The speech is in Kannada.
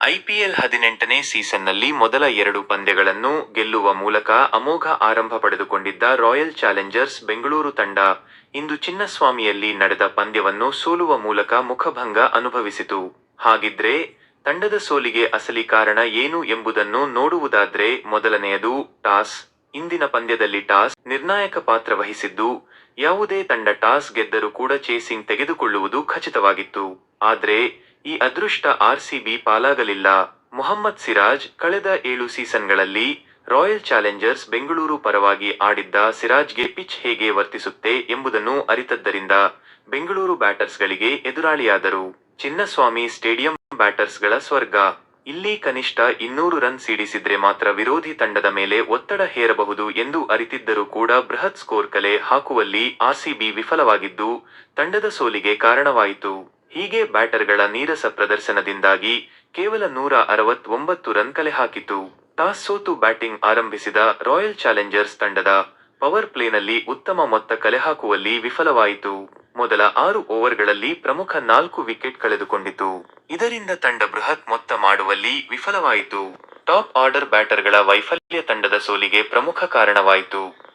ಐಪಿಎಲ್ ಹದಿನೆಂಟನೇ ಸೀಸನ್ನಲ್ಲಿ ಮೊದಲ ಎರಡು ಪಂದ್ಯಗಳನ್ನು ಗೆಲ್ಲುವ ಮೂಲಕ ಅಮೋಘ ಆರಂಭ ಪಡೆದುಕೊಂಡಿದ್ದ ರಾಯಲ್ ಚಾಲೆಂಜರ್ಸ್ ಬೆಂಗಳೂರು ತಂಡ ಇಂದು ಚಿನ್ನಸ್ವಾಮಿಯಲ್ಲಿ ನಡೆದ ಪಂದ್ಯವನ್ನು ಸೋಲುವ ಮೂಲಕ ಮುಖಭಂಗ ಅನುಭವಿಸಿತು. ಹಾಗಿದ್ರೆ ತಂಡದ ಸೋಲಿಗೆ ಅಸಲಿ ಕಾರಣ ಏನು ಎಂಬುದನ್ನು ನೋಡುವುದಾದ್ರೆ ಮೊದಲನೆಯದು ಟಾಸ್. ಇಂದಿನ ಪಂದ್ಯದಲ್ಲಿ ಟಾಸ್ ನಿರ್ಣಾಯಕ ಪಾತ್ರ ವಹಿಸಿದ್ದು, ಯಾವುದೇ ತಂಡ ಟಾಸ್ ಗೆದ್ದರೂ ಕೂಡ ಚೇಸಿಂಗ್ ತೆಗೆದುಕೊಳ್ಳುವುದು ಖಚಿತವಾಗಿತ್ತು. ಆದರೆ, ಈ ಅದೃಷ್ಟ ಆರ್ಸಿಬಿ ಪಾಲಾಗಲಿಲ್ಲ. ಮೊಹಮ್ಮದ್ ಸಿರಾಜ್ ಕಳೆದ ಏಳು ಸೀಸನ್ಗಳಲ್ಲಿ ರಾಯಲ್ ಚಾಲೆಂಜರ್ಸ್ ಬೆಂಗಳೂರು ಪರವಾಗಿ ಆಡಿದ್ದ ಸಿರಾಜ್ಗೆ ಪಿಚ್ ಹೇಗೆ ವರ್ತಿಸುತ್ತೆ ಎಂಬುದನ್ನು ಅರಿತದ್ದರಿಂದ ಬೆಂಗಳೂರು ಬ್ಯಾಟರ್ಸ್ಗಳಿಗೆ ಎದುರಾಳಿಯಾದರು. ಚಿನ್ನಸ್ವಾಮಿ ಸ್ಟೇಡಿಯಂ ಬ್ಯಾಟರ್ಸ್ಗಳ ಸ್ವರ್ಗ. ಇಲ್ಲಿ ಕನಿಷ್ಠ ಇನ್ನೂರು ರನ್ ಸಿಡಿಸಿದ್ರೆ ಮಾತ್ರ ವಿರೋಧಿ ತಂಡದ ಮೇಲೆ ಒತ್ತಡ ಹೇರಬಹುದು ಎಂದು ಅರಿತಿದ್ದರೂ ಕೂಡ ಬೃಹತ್ ಸ್ಕೋರ್ ಕಲೆ ಹಾಕುವಲ್ಲಿ ಆರ್ಸಿಬಿ ವಿಫಲವಾಗಿದ್ದು, ತಂಡದ ಸೋಲಿಗೆ ಕಾರಣವಾಯಿತು. ಹೀಗೆ ಬ್ಯಾಟರ್ಗಳ ನೀರಸ ಪ್ರದರ್ಶನದಿಂದಾಗಿ ಕೇವಲ ನೂರ ಅರವತ್ತೊಂಬತ್ತು ರನ್ ಕಲೆ ಹಾಕಿತು. ಟಾಸ್ ಸೋತು ಬ್ಯಾಟಿಂಗ್ ಆರಂಭಿಸಿದ ರಾಯಲ್ ಚಾಲೆಂಜರ್ಸ್ ತಂಡದ ಪವರ್ ಪ್ಲೇನಲ್ಲಿ ಉತ್ತಮ ಮೊತ್ತ ಕಲೆ ಹಾಕುವಲ್ಲಿ ವಿಫಲವಾಯಿತು. ಮೊದಲ ಆರು ಓವರ್ಗಳಲ್ಲಿ ಪ್ರಮುಖ ನಾಲ್ಕು ವಿಕೆಟ್ ಕಳೆದುಕೊಂಡಿತು. ಇದರಿಂದ ತಂಡ ಬೃಹತ್ ಮೊತ್ತ ಮಾಡುವಲ್ಲಿ ವಿಫಲವಾಯಿತು. ಟಾಪ್ ಆರ್ಡರ್ ಬ್ಯಾಟರ್ಗಳ ವೈಫಲ್ಯ ತಂಡದ ಸೋಲಿಗೆ ಪ್ರಮುಖ ಕಾರಣವಾಯಿತು.